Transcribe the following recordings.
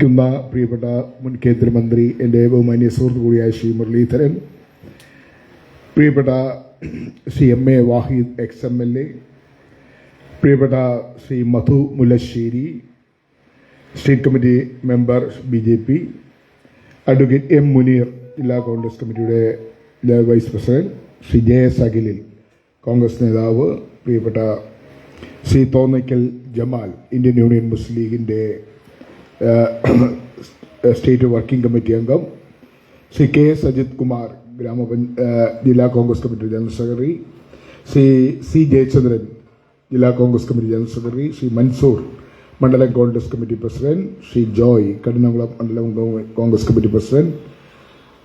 ിക്കുന്ന പ്രിയപ്പെട്ട മുൻ കേന്ദ്രമന്ത്രി എന്റെ ബഹുമാന്യ സുഹൃത്തു കൂടിയായ ശ്രീ മുരളീധരൻ പ്രിയപ്പെട്ട Shri M A Wahid ex M L A പ്രിയപ്പെട്ട Shri Madhu Mullassery state committee member B J P advocate M Muneer ജില്ലാ കോൺഗ്രസ് കമ്മിറ്റിയുടെ ജില്ലാ vice president Shri J S അഖിലിൽ Congress നേതാവ് പ്രിയപ്പെട്ട Shri Thonnakkal Jamal Indian union Muslim ലീഗിന്റെ state working committee അംഗം Shri K Sajith Kumar ഗ്രാമപഞ്ച ജില്ലാ Congress committee general secretary Shri C Jayachandran ജില്ലാ Congress committee general secretary Shri Mansoor മണ്ഡലം കോൺഗ്രസ് കമ്മിറ്റി പ്രസിഡന്റ് ശ്രീ ജോയ് കഠിനകുളം മണ്ഡലം കോൺഗ്രസ് കമ്മിറ്റി പ്രസിഡന്റ്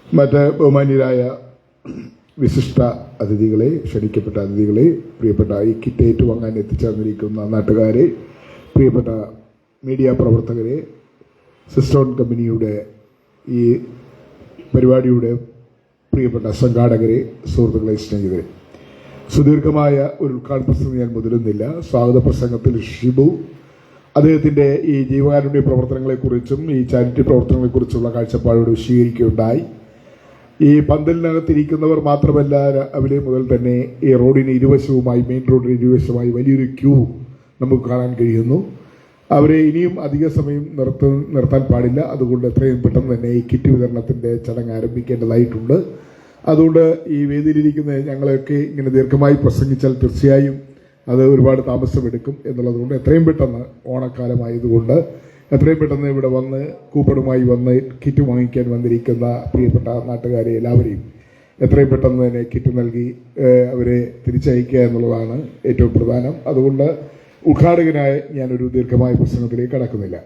മറ്റ് ബഹുമാന്യരായ വിശിഷ്ട അതിഥികളെ ക്ഷണിക്കപ്പെട്ട അതിഥികളെ പ്രിയപ്പെട്ട ഈ കിറ്റ് ഏറ്റുവാങ്ങാൻ എത്തിച്ചേർന്നിരിക്കുന്ന നാട്ടുകാരെ പ്രിയപ്പെട്ട മീഡിയ പ്രവർത്തകരെ സിസ്റ്റോൺ കമ്പനിയുടെ ഈ പരിപാടിയുടെ പ്രിയപ്പെട്ട സംഘാടകരെ സുഹൃത്തുക്കളെ സ്നേഹിതരെ. സുദീർഘമായ ഒരു ഉദ്ഘാടന പ്രസംഗം ഞാൻ മുതിരുന്നില്ല. സ്വാഗത പ്രസംഗത്തിൽ ഷിബു. അദ്ദേഹത്തിന്റെ ഈ ജീവകാരുണ്യ പ്രവർത്തനങ്ങളെക്കുറിച്ചും ഈ ചാരിറ്റി പ്രവർത്തനങ്ങളെക്കുറിച്ചുള്ള കാഴ്ചപ്പാടോട് വിശീകരിക്കുകയുണ്ടായി ഈ പന്തലിനകത്തിരിക്കുന്നവർ മാത്രമല്ല രാവിലെ മുതൽ തന്നെ ഈ റോഡിന് ഇരുവശവുമായി മെയിൻ റോഡിന് ഇരുവശമായി വലിയൊരു ക്യൂ നമുക്ക് കാണാൻ കഴിയുന്നു. അവരെ ഇനിയും അധിക സമയം നിർത്ത നിർത്താൻ പാടില്ല. അതുകൊണ്ട് എത്രയും പെട്ടെന്ന് തന്നെ ഈ കിറ്റ് വിതരണത്തിന്റെ ചടങ്ങ് ആരംഭിക്കേണ്ടതായിട്ടുണ്ട്. അതുകൊണ്ട് ഈ വേദിയിലിരിക്കുന്ന ഞങ്ങളെയൊക്കെ ഇങ്ങനെ ദീർഘമായി പ്രസംഗിച്ചാൽ തീർച്ചയായും അത് ഒരുപാട് താമസമെടുക്കും എന്നുള്ളതുകൊണ്ട് എത്രയും പെട്ടെന്ന് ഓണക്കാലമായതുകൊണ്ട് എത്രയും പെട്ടെന്ന് ഇവിടെ വന്ന് കൂപ്പണുമായി വന്ന് കിറ്റ് വാങ്ങിക്കാൻ വന്നിരിക്കുന്ന പ്രിയപ്പെട്ട നാട്ടുകാരെ എല്ലാവരെയും എത്രയും പെട്ടെന്ന് തന്നെ കിറ്റ് നൽകി അവരെ തിരിച്ചയക്കുക എന്നുള്ളതാണ് ഏറ്റവും പ്രധാനം. അതുകൊണ്ട് ഉദ്ഘാടകനായ ഞാനൊരു ദീർഘമായ പ്രസംഗത്തിലേക്ക് കടക്കുന്നില്ല.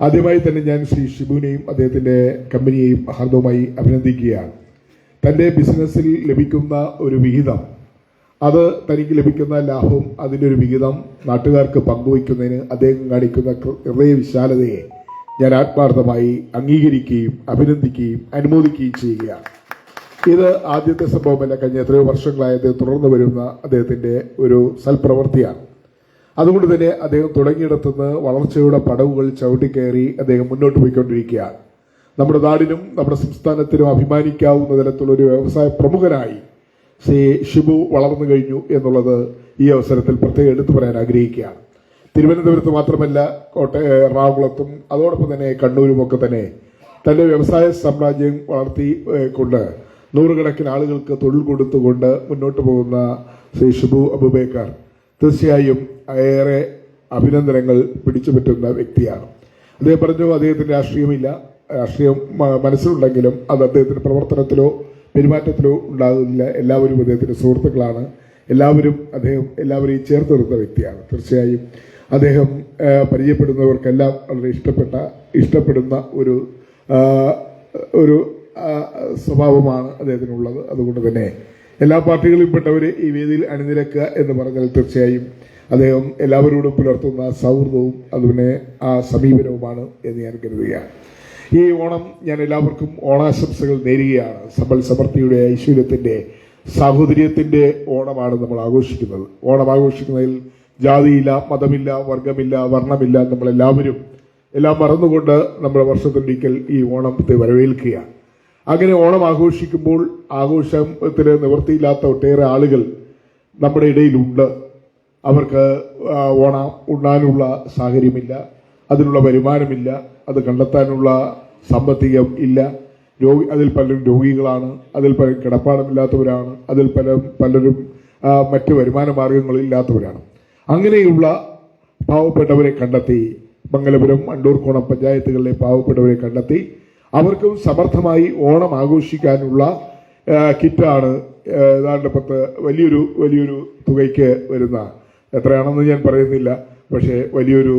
ആദ്യമായി തന്നെ ഞാൻ ശ്രീ ഷിബുവിനെയും അദ്ദേഹത്തിന്റെ കമ്പനിയെയും ഹാർദവുമായി അഭിനന്ദിക്കുകയാണ്. തന്റെ ബിസിനസ്സിൽ ലഭിക്കുന്ന ഒരു വിഹിതം അത് തനിക്ക് ലഭിക്കുന്ന ലാഭം അതിന്റെ ഒരു വിഹിതം നാട്ടുകാർക്ക് പങ്കുവയ്ക്കുന്നതിന് അദ്ദേഹം കാണിക്കുന്ന കൃ- ഹൃദയ വിശാലതയെ ഞാൻ ആത്മാർത്ഥമായി അംഗീകരിക്കുകയും അഭിനന്ദിക്കുകയും അനുമോദിക്കുകയും ചെയ്യുകയാണ്. ഇത് ആദ്യത്തെ സംഭവമല്ല കഴിഞ്ഞ എത്രയോ വർഷങ്ങളായി തുടർന്നു വരുന്ന അദ്ദേഹത്തിന്റെ ഒരു സൽപ്രവൃത്തിയാണ് അതുകൊണ്ട് തന്നെ അദ്ദേഹം തുടങ്ങിയിടത്തുനിന്ന് വളർച്ചയുടെ പടവുകൾ ചവിട്ടിക്കയറി അദ്ദേഹം മുന്നോട്ട് പോയിക്കൊണ്ടിരിക്കുകയാണ് നമ്മുടെ നാടിനും നമ്മുടെ സംസ്ഥാനത്തിനും അഭിമാനിക്കാവുന്ന തരത്തിലുള്ള ഒരു വ്യവസായ പ്രമുഖനായി ശ്രീ ഷിബു വളർന്നു കഴിഞ്ഞു എന്നുള്ളത് ഈ അവസരത്തിൽ പ്രത്യേകം എടുത്തു പറയാൻ ആഗ്രഹിക്കുകയാണ് തിരുവനന്തപുരത്ത് മാത്രമല്ല കോട്ടയ എറണാകുളത്തും അതോടൊപ്പം തന്നെ കണ്ണൂരും ഒക്കെ തന്നെ തന്റെ വ്യവസായ സാമ്രാജ്യം വളർത്തി കൊണ്ട് നൂറുകണക്കിന് ആളുകൾക്ക് തൊഴിൽ കൊടുത്തുകൊണ്ട് മുന്നോട്ട് പോകുന്ന ശ്രീ ഷിബു അബുബേക്കർ. തീർച്ചയായും ഏറെ അഭിനന്ദനങ്ങൾ പിടിച്ചു പറ്റുന്ന വ്യക്തിയാണ്. അദ്ദേഹം പറഞ്ഞു അദ്ദേഹത്തിന് രാഷ്ട്രീയമില്ല. രാഷ്ട്രീയം മനസ്സിലുണ്ടെങ്കിലും അത് അദ്ദേഹത്തിന്റെ പ്രവർത്തനത്തിലോ പെരുമാറ്റത്തിലോ ഉണ്ടാകുന്നില്ല. എല്ലാവരും അദ്ദേഹത്തിന്റെ സുഹൃത്തുക്കളാണ്. എല്ലാവരും അദ്ദേഹം എല്ലാവരെയും ചേർത്ത് നിർത്തുന്ന വ്യക്തിയാണ്. തീർച്ചയായും അദ്ദേഹം പരിചയപ്പെടുന്നവർക്കെല്ലാം വളരെ ഇഷ്ടപ്പെട്ട ഇഷ്ടപ്പെടുന്ന ഒരു ഒരു സ്വഭാവമാണ് അദ്ദേഹത്തിനുള്ളത്. അതുകൊണ്ട് തന്നെ എല്ലാ പാർട്ടികളിൽപ്പെട്ടവരെ ഈ വേദിയിൽ അണിനിരക്കുക എന്ന് പറഞ്ഞാൽ തീർച്ചയായും അദ്ദേഹം എല്ലാവരോടും പുലർത്തുന്ന സൗഹൃദവും അതുപോലെ ആ സമീപനവുമാണ് എന്ന് ഞാൻ കരുതുകയാണ്. ഈ ഓണം ഞാൻ എല്ലാവർക്കും ഓണാശംസകൾ നേരുകയാണ്. സമ്പൽ സമൃദ്ധിയുടെ ഐശ്വര്യത്തിന്റെ സാഹോദര്യത്തിന്റെ ഓണമാണ് നമ്മൾ ആഘോഷിക്കുന്നത്. ഓണം ആഘോഷിക്കുന്നതിൽ ജാതിയില്ല മതമില്ല വർഗമില്ല വർണമില്ല നമ്മളെല്ലാവരും എല്ലാം മറന്നുകൊണ്ട് നമ്മുടെ വർഷത്തിലൊരിക്കൽ ഈ ഓണത്തെ വരവേൽക്കുകയാണ്. അങ്ങനെ ഓണം ആഘോഷിക്കുമ്പോൾ ആഘോഷത്തിന് നിവൃത്തിയില്ലാത്ത ഒട്ടേറെ ആളുകൾ നമ്മുടെ ഇടയിലുണ്ട്. അവർക്ക് ഓണ ഉണ്ണാനുള്ള സാഹചര്യമില്ല അതിനുള്ള വരുമാനമില്ല അത് കണ്ടെത്താനുള്ള സാമ്പത്തികം ഇല്ല. രോഗി അതിൽ പലരും രോഗികളാണ് അതിൽ പലരും കിടപ്പാടമില്ലാത്തവരാണ് അതിൽ പല പലരും മറ്റ് വരുമാന മാർഗങ്ങളില്ലാത്തവരാണ് അങ്ങനെയുള്ള പാവപ്പെട്ടവരെ കണ്ടെത്തി മംഗലപുരം അണ്ടൂർക്കോണം പഞ്ചായത്തുകളിലെ പാവപ്പെട്ടവരെ കണ്ടെത്തി അവർക്കും സമർത്ഥമായി ഓണം ആഘോഷിക്കാനുള്ള കിറ്റാണ് ഏതാണ്ട് പത്ത് വലിയൊരു വലിയൊരു തുകയ്ക്ക് വരുന്ന എത്രയാണെന്ന് ഞാൻ പറയുന്നില്ല. പക്ഷേ വലിയൊരു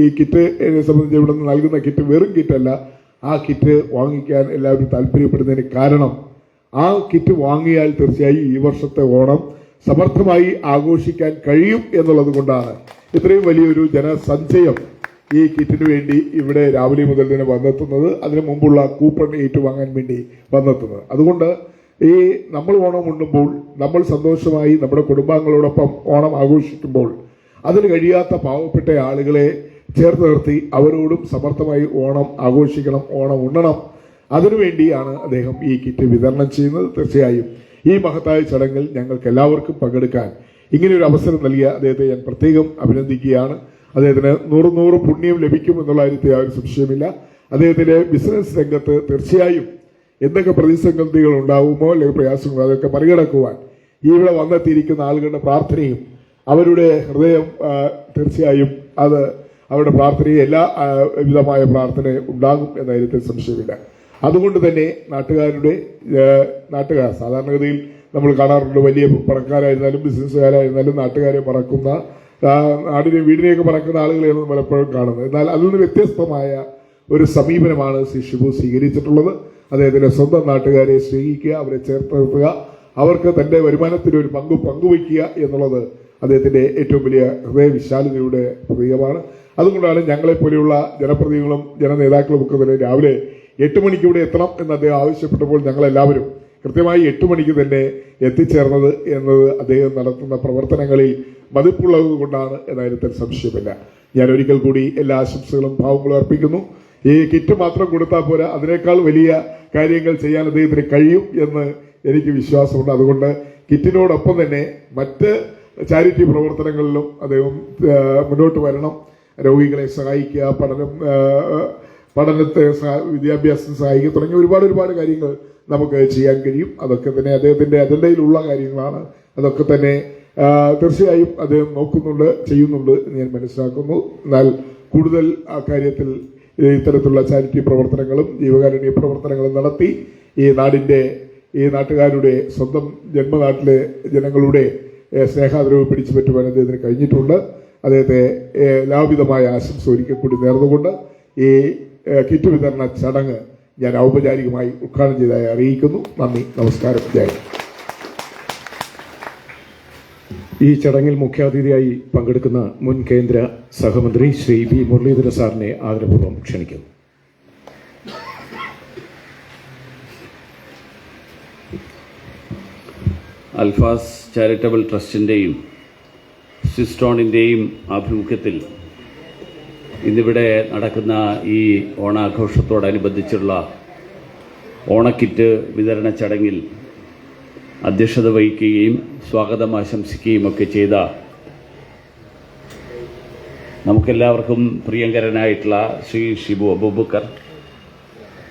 ഈ കിറ്റ് എന്നെ സംബന്ധിച്ച് ഇവിടെ നിന്ന് നൽകുന്ന കിറ്റ് വെറും കിറ്റല്ല. ആ കിറ്റ് വാങ്ങിക്കാൻ എല്ലാവരും താല്പര്യപ്പെടുന്നതിന് കാരണം ആ കിറ്റ് വാങ്ങിയാൽ തീർച്ചയായും ഈ വർഷത്തെ ഓണം സമർത്ഥമായി ആഘോഷിക്കാൻ കഴിയും എന്നുള്ളത് കൊണ്ടാണ്. ഇത്രയും വലിയൊരു ജനസഞ്ചയം ഈ കിറ്റിന് വേണ്ടി ഇവിടെ രാവിലെ മുതൽ തന്നെ വന്നെത്തുന്നത്. അതിനു മുമ്പുള്ള കൂപ്പൺ ഏറ്റുവാങ്ങാൻ വേണ്ടി വന്നെത്തുന്നത്. അതുകൊണ്ട് ഈ നമ്മൾ ഓണം ഉണ്ണുമ്പോൾ നമ്മൾ സന്തോഷമായി നമ്മുടെ കുടുംബാംഗങ്ങളോടൊപ്പം ഓണം ആഘോഷിക്കുമ്പോൾ അതിന് കഴിയാത്ത പാവപ്പെട്ട ആളുകളെ ചേർത്ത് നിർത്തി അവരോടും സമർത്ഥമായി ഓണം ആഘോഷിക്കണം ഓണം ഉണ്ണണം. അതിനുവേണ്ടിയാണ് അദ്ദേഹം ഈ കിറ്റ് വിതരണം ചെയ്യുന്നത്. തീർച്ചയായും ഈ മഹത്തായ ചടങ്ങിൽ ഞങ്ങൾക്ക് എല്ലാവർക്കും പങ്കെടുക്കാൻ ഇങ്ങനെ ഒരു അവസരം നൽകിയ അദ്ദേഹത്തെ ഞാൻ പ്രത്യേകം അഭിനന്ദിക്കുകയാണ്. അദ്ദേഹത്തിന് നൂറ് നൂറ് പുണ്യം ലഭിക്കും എന്നുള്ള കാര്യത്തിൽ യാതൊരു സംശയമില്ല അദ്ദേഹത്തിന്റെ ബിസിനസ് രംഗത്ത് തീർച്ചയായും എന്തൊക്കെ പ്രതിസന്ധികൾ ഉണ്ടാകുമോ അല്ലെങ്കിൽ പ്രയാസങ്ങൾ അതൊക്കെ മറികടക്കുവാൻ ഇവിടെ വന്നെത്തിയിരിക്കുന്ന ആളുകളുടെ പ്രാർത്ഥനയും അവരുടെ ഹൃദയം തീർച്ചയായും അത് അവരുടെ പ്രാർത്ഥനയും എല്ലാ വിധമായ പ്രാർത്ഥന ഉണ്ടാകും എന്ന കാര്യത്തിൽ സംശയമില്ല. അതുകൊണ്ട് തന്നെ നാട്ടുകാരുടെ നാട്ടുകാർ സാധാരണഗതിയിൽ നമ്മൾ കാണാറുണ്ട് വലിയ പണക്കാരായിരുന്നാലും ബിസിനസ്സുകാരായിരുന്നാലും നാട്ടുകാരെ പറക്കുന്ന ആ, നാടിനെ വീടിനെയൊക്കെ പറക്കുന്ന ആളുകളെയാണ് എപ്പോഴും കാണുന്നത്. എന്നാൽ അതിൽ നിന്ന് വ്യത്യസ്തമായ ഒരു സമീപനമാണ് ശ്രീ ഷിബു സ്വീകരിച്ചിട്ടുള്ളത്. അദ്ദേഹത്തിന്റെ സ്വന്തം നാട്ടുകാരെ സ്നേഹിക്കുക അവരെ ചേർത്ത് നിർത്തുക അവർക്ക് തന്റെ വരുമാനത്തിൽ ഒരു പങ്ക് പങ്കുവയ്ക്കുക എന്നുള്ളത് അദ്ദേഹത്തിന്റെ ഏറ്റവും വലിയ ഹൃദയവിശാലതയുടെ പ്രതീകമാണ് അതുകൊണ്ടാണ് ഞങ്ങളെ പോലെയുള്ള ജനപ്രതിനിധികളും ജനനേതാക്കളും ഒക്കെ തന്നെ രാവിലെ എട്ട് മണിക്ക് ഇവിടെ എത്തണം എന്ന് അദ്ദേഹം ആവശ്യപ്പെട്ടപ്പോൾ ഞങ്ങളെല്ലാവരും കൃത്യമായി എട്ട് മണിക്ക് തന്നെ എത്തിച്ചേർന്നത് എന്നത് അദ്ദേഹം നടത്തുന്ന പ്രവർത്തനങ്ങളിൽ മതിപ്പുള്ളത് കൊണ്ടാണ് എന്നതിനത്തിൽ സംശയമില്ല. ഞാൻ ഒരിക്കൽ കൂടി എല്ലാ ആശംസകളും ഭാവങ്ങളും അർപ്പിക്കുന്നു. ഈ കിറ്റ് മാത്രം കൊടുത്താൽ പോരാ. അതിനേക്കാൾ വലിയ കാര്യങ്ങൾ ചെയ്യാൻ അദ്ദേഹത്തിന് കഴിയും എന്ന് എനിക്ക് വിശ്വാസമുണ്ട്. അതുകൊണ്ട് കിറ്റിനോടൊപ്പം തന്നെ മറ്റ് ചാരിറ്റി പ്രവർത്തനങ്ങളിലും അദ്ദേഹം മുന്നോട്ട് വരണം. രോഗികളെ സഹായിക്കുക പഠനം പഠനത്തെ വിദ്യാഭ്യാസത്തിന് സഹായിക്കുക തുടങ്ങിയ ഒരുപാട് ഒരുപാട് കാര്യങ്ങൾ നമുക്ക് ചെയ്യാൻ കഴിയും. അതൊക്കെ തന്നെ അദ്ദേഹത്തിന്റെ അജണ്ടയിലുള്ള കാര്യങ്ങളാണ്. അതൊക്കെ തന്നെ തീർച്ചയായും അദ്ദേഹം നോക്കുന്നുണ്ട് ചെയ്യുന്നുണ്ട് എന്ന് ഞാൻ മനസ്സിലാക്കുന്നു. എന്നാൽ കൂടുതൽ ആ കാര്യത്തിൽ ഇത്തരത്തിലുള്ള ചാരിറ്റി പ്രവർത്തനങ്ങളും ജീവകാരുണ്യ പ്രവർത്തനങ്ങളും നടത്തി ഈ നാടിന്റെ ഈ നാട്ടുകാരുടെ സ്വന്തം ജന്മനാട്ടിലെ ജനങ്ങളുടെ സ്നേഹാദരവ് പിടിച്ചു പറ്റുവാൻ അദ്ദേഹത്തിന് കഴിഞ്ഞിട്ടുണ്ട്. അദ്ദേഹത്തെ എല്ലാവിധമായ ആശംസ ഒരിക്കൽ കൂടി നേർന്നുകൊണ്ട് ഈ കിറ്റ് വിതരണ ചടങ്ങ് ഞാൻ ഔപചാരികമായി ഉദ്ഘാടനം ചെയ്തതായി അറിയിക്കുന്നു. നന്ദി. നമസ്കാരം. ജയ ഈ ചടങ്ങിൽ മുഖ്യാതിഥിയായി പങ്കെടുക്കുന്ന മുൻ കേന്ദ്ര സഹമന്ത്രി ശ്രീ വി മുരളീധര സാറിനെ ആദരപൂർവം ക്ഷണിക്കുന്നു. അൽഫാസ് ചാരിറ്റബിൾ ട്രസ്റ്റിന്റെയും സിസ്റ്റോണിന്റെയും ആഭിമുഖ്യത്തിൽ ഇന്നിവിടെ നടക്കുന്ന ഈ ഓണാഘോഷത്തോടനുബന്ധിച്ചുള്ള ഓണക്കിറ്റ് വിതരണ ചടങ്ങിൽ അധ്യക്ഷത വഹിക്കുകയും സ്വാഗതം ആശംസിക്കുകയും ഒക്കെ ചെയ്ത നമുക്കെല്ലാവർക്കും പ്രിയങ്കരനായിട്ടുള്ള ശ്രീ ഷിബു അബൂബക്കർ.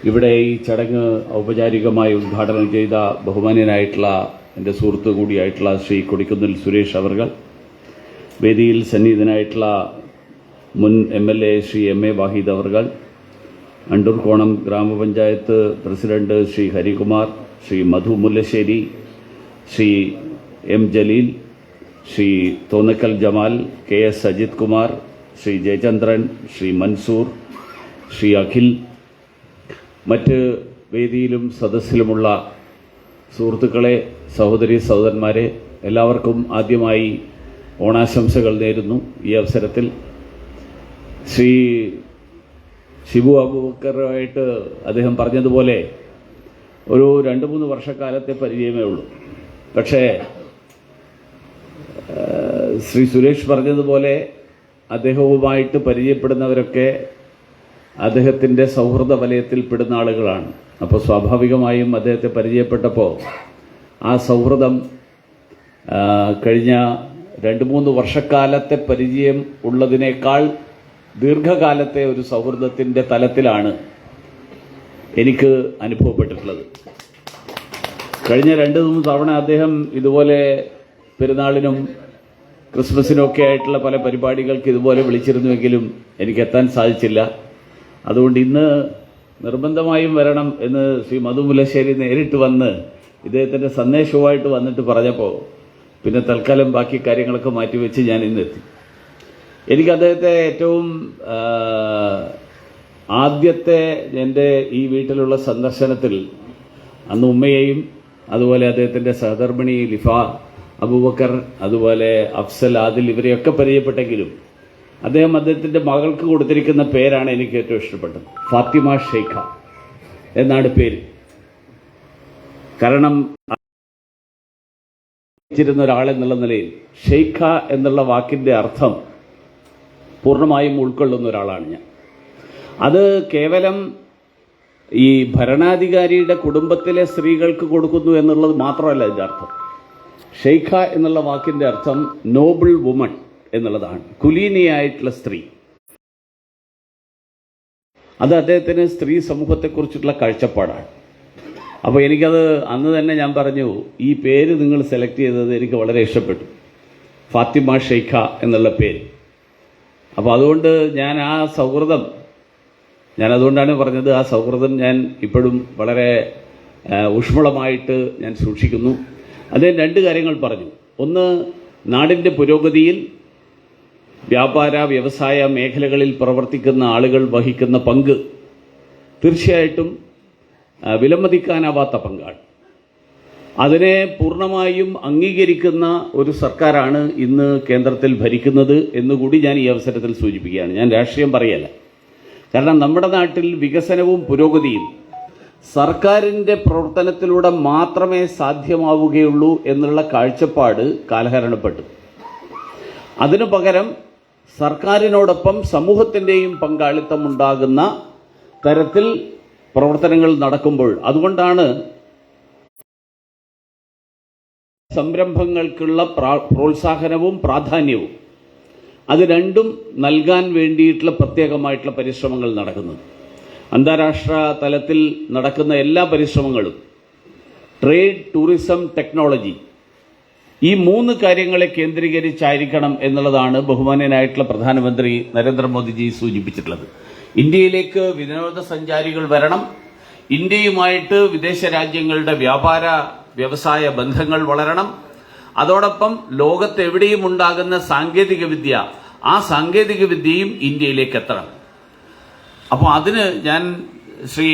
ഇവിടെ ഈ ചടങ്ങ് ഔപചാരികമായി ഉദ്ഘാടനം ചെയ്ത ബഹുമാന്യനായിട്ടുള്ള എന്റെ സുഹൃത്തു കൂടിയായിട്ടുള്ള ശ്രീ കൊടിക്കുന്നിൽ സുരേഷ് അവർകൾ വേദിയിൽ സന്നിഹിതനായിട്ടുള്ള മുൻ M L A Shri M A Wahid അവർകൾ Andoorkonam grama panchayat president Shri Harikumar Shri Madhu Mullassery Shri M Jaleel Shri Thonnakkal Jamal K S Ajith Kumar Shri Jayachandran Shri Mansoor Shri Akhil. മറ്റ് വേദിയിലും സദസ്സിലുമുള്ള സുഹൃത്തുക്കളെ സഹോദരി സഹോദരന്മാരെ എല്ലാവർക്കും ആദ്യമായി ഓണാശംസകൾ നേരുന്നു ഈ അവസരത്തിൽ. ശ്രീ ഷിബു അബൂബക്കറുമായിട്ട് അദ്ദേഹം പറഞ്ഞതുപോലെ ഒരു രണ്ട് മൂന്ന് വർഷക്കാലത്തെ പരിചയമേ ഉള്ളൂ. പക്ഷേ ശ്രീ സുരേഷ് പറഞ്ഞതുപോലെ അദ്ദേഹവുമായിട്ട് പരിചയപ്പെടുന്നവരൊക്കെ അദ്ദേഹത്തിന്റെ സൗഹൃദ വലയത്തിൽ പെടുന്ന ആളുകളാണ്. അപ്പോൾ സ്വാഭാവികമായും അദ്ദേഹത്തെ പരിചയപ്പെട്ടപ്പോൾ ആ സൗഹൃദം കഴിഞ്ഞ രണ്ട് മൂന്ന് വർഷക്കാലത്തെ പരിചയം ഉള്ളതിനേക്കാൾ ദീർഘകാലത്തെ ഒരു സൗഹൃദത്തിന്റെ തലത്തിലാണ് എനിക്ക് അനുഭവപ്പെട്ടിട്ടുള്ളത്. കഴിഞ്ഞ രണ്ട് മൂന്ന് തവണ അദ്ദേഹം ഇതുപോലെ പെരുന്നാളിനും ക്രിസ്മസിനും ഒക്കെ ആയിട്ടുള്ള പല പരിപാടികൾക്ക് ഇതുപോലെ വിളിച്ചിരുന്നുവെങ്കിലും എനിക്ക് എത്താൻ സാധിച്ചില്ല. അതുകൊണ്ട് ഇന്ന് നിർബന്ധമായും വരണം എന്ന് ശ്രീ മധു മുല്ലശ്ശേരി നേരിട്ട് വന്ന് ഇദ്ദേഹത്തിന്റെ സന്ദേശവുമായിട്ട് വന്നിട്ട് പറഞ്ഞപ്പോൾ പിന്നെ തൽക്കാലം ബാക്കി കാര്യങ്ങളൊക്കെ മാറ്റിവെച്ച് ഞാൻ ഇന്നെത്തി എനിക്ക് അദ്ദേഹത്തെ ഏറ്റവും ആദ്യത്തെ എന്റെ ഈ വീട്ടിലുള്ള സന്ദർശനത്തിൽ അന്ന് ഉമ്മയെയും അതുപോലെ അദ്ദേഹത്തിന്റെ സഹധർമ്മിണി ലിഫ അബൂബക്കർ അതുപോലെ അഫ്സൽ ആദിൽ ഇവരെയൊക്കെ പരിചയപ്പെട്ടെങ്കിലും അദ്ദേഹം അദ്ദേഹത്തിന്റെ മകൾക്ക് കൊടുത്തിരിക്കുന്ന പേരാണ് എനിക്ക് ഏറ്റവും ഇഷ്ടപ്പെട്ടത്. ഫാത്തിമ ഷെയ്ഖ എന്നാണ് പേര്. കാരണം ിരുന്ന ഒരാളെന്നുള്ള നിലയിൽ ഷെയ്ഖ എന്നുള്ള വാക്കിന്റെ അർത്ഥം പൂർണമായും ഉൾക്കൊള്ളുന്ന ഒരാളാണ് ഞാൻ. അത് കേവലം ഈ ഭരണാധികാരിയുടെ കുടുംബത്തിലെ സ്ത്രീകൾക്ക് കൊടുക്കുന്നു എന്നുള്ളത് മാത്രമല്ല ഇതിന്റെ അർത്ഥം. ഷെയ്ഖ എന്നുള്ള വാക്കിന്റെ അർത്ഥം നോബിൾ വുമൺ എന്നുള്ളതാണ്. കുലീനിയായിട്ടുള്ള സ്ത്രീ. അത് അദ്ദേഹത്തിന് സ്ത്രീ സമൂഹത്തെക്കുറിച്ചുള്ള കാഴ്ചപ്പാടാണ്. അപ്പോൾ എനിക്കത് അന്ന് തന്നെ ഞാൻ പറഞ്ഞു ഈ പേര് നിങ്ങൾ സെലക്ട് ചെയ്തത് എനിക്ക് വളരെ ഇഷ്ടപ്പെട്ടു. ഫാത്തിമ ഷെയ്ഖ എന്നുള്ള പേര്. അപ്പോൾ അതുകൊണ്ട് ഞാൻ ആ സൗഹൃദം ഞാൻ അതുകൊണ്ടാണ് പറഞ്ഞത് ആ സൗഹൃദം ഞാൻ ഇപ്പോഴും വളരെ ഊഷ്മളമായിട്ട് ഞാൻ സൂക്ഷിക്കുന്നു. അദ്ദേഹം രണ്ട് കാര്യങ്ങൾ പറഞ്ഞു. ഒന്ന് നാടിന്റെ പുരോഗതിയിൽ വ്യാപാര വ്യവസായ മേഖലകളിൽ പ്രവർത്തിക്കുന്ന ആളുകൾ വഹിക്കുന്ന പങ്ക് തീർച്ചയായിട്ടും വിലമതിക്കാനാവാത്ത പങ്കാണ്. അതിനെ പൂർണമായും അംഗീകരിക്കുന്ന ഒരു സർക്കാരാണ് ഇന്ന് കേന്ദ്രത്തിൽ ഭരിക്കുന്നത് എന്നുകൂടി ഞാൻ ഈ അവസരത്തിൽ സൂചിപ്പിക്കുകയാണ്. ഞാൻ രാഷ്ട്രീയം പറയല്ല. കാരണം നമ്മുടെ നാട്ടിൽ വികസനവും പുരോഗതിയും സർക്കാരിന്റെ പ്രവർത്തനത്തിലൂടെ മാത്രമേ സാധ്യമാവുകയുള്ളൂ എന്നുള്ള കാഴ്ചപ്പാട് കാലഹരണപ്പെട്ടു. അതിനു പകരം സർക്കാരിനോടൊപ്പം സമൂഹത്തിന്റെയും പങ്കാളിത്തം ഉണ്ടാകുന്ന തരത്തിൽ പ്രവർത്തനങ്ങൾ നടക്കുമ്പോൾ അതുകൊണ്ടാണ് സംരംഭങ്ങൾക്കുള്ള പ്രോത്സാഹനവും പ്രാധാന്യവും അത് രണ്ടും നൽകാൻ വേണ്ടിയിട്ടുള്ള പ്രത്യേകമായിട്ടുള്ള പരിശ്രമങ്ങൾ നടക്കുന്നത്. അന്താരാഷ്ട്ര തലത്തിൽ നടക്കുന്ന എല്ലാ പരിശ്രമങ്ങളും ട്രേഡ് ടൂറിസം ടെക്നോളജി ഈ മൂന്ന് കാര്യങ്ങളെ കേന്ദ്രീകരിച്ചായിരിക്കണം എന്നുള്ളതാണ് ബഹുമാനനായിട്ടുള്ള പ്രധാനമന്ത്രി നരേന്ദ്രമോദിജി സൂചിപ്പിച്ചിട്ടുള്ളത്. ഇന്ത്യയിലേക്ക് വിനോദസഞ്ചാരികൾ വരണം. ഇന്ത്യയുമായിട്ട് വിദേശ രാജ്യങ്ങളുടെ വ്യാപാര വ്യവസായ ബന്ധങ്ങൾ വളരണം. അതോടൊപ്പം ലോകത്ത് എവിടെയും ഉണ്ടാകുന്ന സാങ്കേതിക വിദ്യ ആ സാങ്കേതിക വിദ്യയും ഇന്ത്യയിലേക്ക് എത്തണം അപ്പോൾ അതിന് ഞാൻ ശ്രീ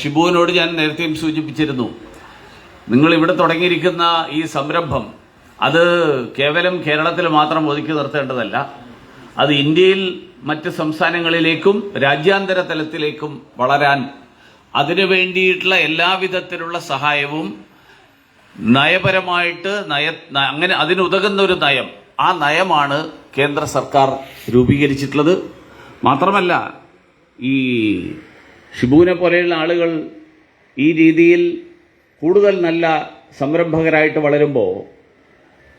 ഷിബുവിനോട് ഞാൻ നേരത്തെയും സൂചിപ്പിച്ചിരുന്നു. നിങ്ങൾ ഇവിടെ തുടങ്ങിയിരിക്കുന്ന ഈ സംരംഭം അത് കേവലം കേരളത്തിൽ മാത്രം ഒതുക്കി നിർത്തേണ്ടതല്ല. അത് ഇന്ത്യയിൽ മറ്റ് സംസ്ഥാനങ്ങളിലേക്കും രാജ്യാന്തര തലത്തിലേക്കും വളരാൻ അതിനു വേണ്ടിയിട്ടുള്ള എല്ലാവിധത്തിലുള്ള സഹായവും നയപരമായിട്ട് നയ അങ്ങനെ അതിനുതകുന്ന ഒരു നയം. ആ നയമാണ് കേന്ദ്ര സർക്കാർ രൂപീകരിച്ചിട്ടുള്ളത്. മാത്രമല്ല ഈ ഷിബുവിനെ പോലെയുള്ള ആളുകൾ ഈ രീതിയിൽ കൂടുതൽ നല്ല സംരംഭകരായിട്ട് വളരുമ്പോൾ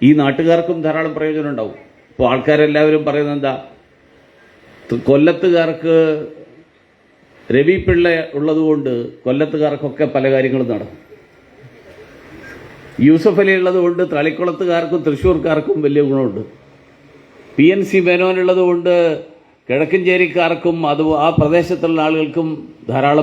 ഈ നാട്ടുകാർക്കും ധാരാളം പ്രയോജനം ഉണ്ടാവും. ഇപ്പോൾ ആൾക്കാരെല്ലാവരും പറയുന്നത് എന്താ? കൊല്ലത്തുകാർക്ക് രവി പിള്ള ഉള്ളതുകൊണ്ട് കൊല്ലത്തുകാർക്കൊക്കെ പല കാര്യങ്ങളും നടക്കും. യൂസഫ് അലി ഉള്ളത് കൊണ്ട് തളിക്കുളത്തുകാർക്കും തൃശ്ശൂർക്കാർക്കും വലിയ ഗുണമുണ്ട്. പി എൻ സി മേനോനുള്ളത് കൊണ്ട് കിഴക്കഞ്ചേരിക്കാർക്കും അത് ആ പ്രദേശത്തുള്ള ആളുകൾക്കും ധാരാളം